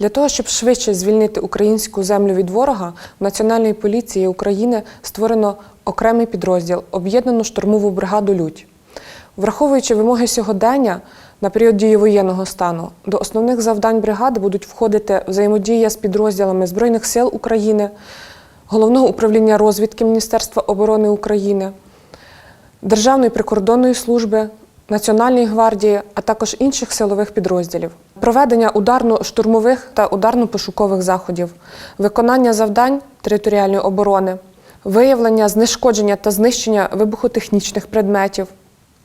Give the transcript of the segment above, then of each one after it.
Для того, щоб швидше звільнити українську землю від ворога, в Національній поліції України створено окремий підрозділ об'єднану штурмову бригаду Людь. Враховуючи вимоги сьогодення на період дії воєнного стану, до основних завдань бригади будуть входити взаємодія з підрозділами Збройних сил України, Головного управління розвідки Міністерства оборони України, Державної прикордонної служби, Національної гвардії, а також інших силових підрозділів, проведення ударно-штурмових та ударно-пошукових заходів, виконання завдань територіальної оборони, виявлення, знешкодження та знищення вибухотехнічних предметів,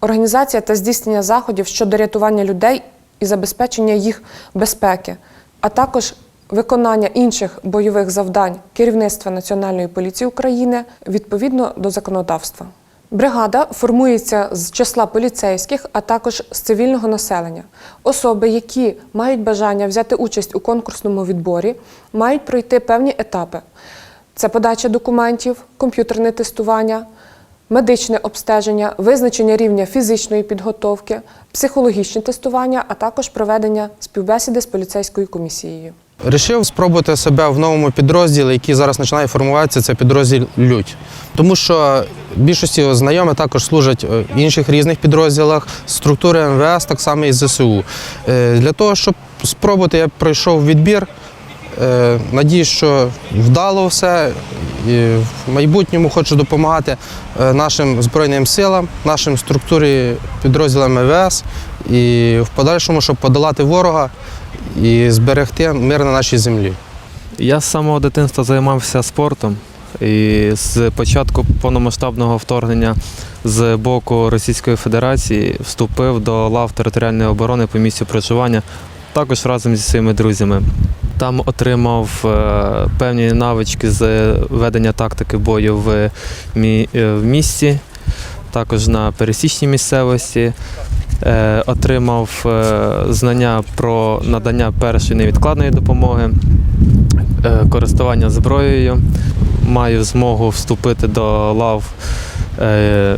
організація та здійснення заходів щодо рятування людей і забезпечення їх безпеки, а також виконання інших бойових завдань керівництва Національної поліції України відповідно до законодавства. Бригада формується з числа поліцейських, а також з цивільного населення. Особи, які мають бажання взяти участь у конкурсному відборі, мають пройти певні етапи: це подача документів, комп'ютерне тестування, медичне обстеження, визначення рівня фізичної підготовки, психологічне тестування, а також проведення співбесіди з поліцейською комісією. Рішив спробувати себе в новому підрозділі, який зараз починає формуватися, це підрозділ Людь. Тому що більшості знайомі також служать е, в інших різних підрозділах, структури МВС, так само і ЗСУ. Е, Для того, щоб спробувати, я пройшов відбір. Е, Надіюсь, що вдало все. І в майбутньому хочу допомагати е, нашим Збройним силам, нашим структурі підрозділам МВС і в подальшому, щоб подолати ворога і зберегти мир на нашій землі. Я з самого дитинства займався спортом. І з початку повномасштабного вторгнення з боку Російської Федерації вступив до лав територіальної оборони по місцю проживання, також разом зі своїми друзями. Там отримав е, певні навички з ведення тактики бою в, е, місті, також на пересічній місцевості. Е, отримав знання про надання першої невідкладної допомоги, користування зброєю. Маю змогу вступити до лав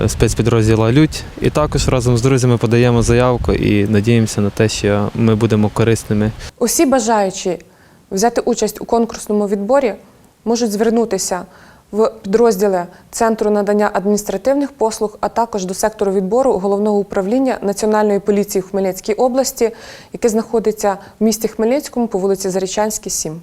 спецпідрозділа Лють. І також разом з друзями подаємо заявку і надіємося на те, що ми будемо корисними Усі бажаючі взяти участь у конкурсному відборі можуть звернутися в підрозділи Центру надання адміністративних послуг, а також до сектору відбору головного управління Національної поліції в Хмельницькій області, яке знаходиться в місті Хмельницькому по вулиці Зарічанській, 7.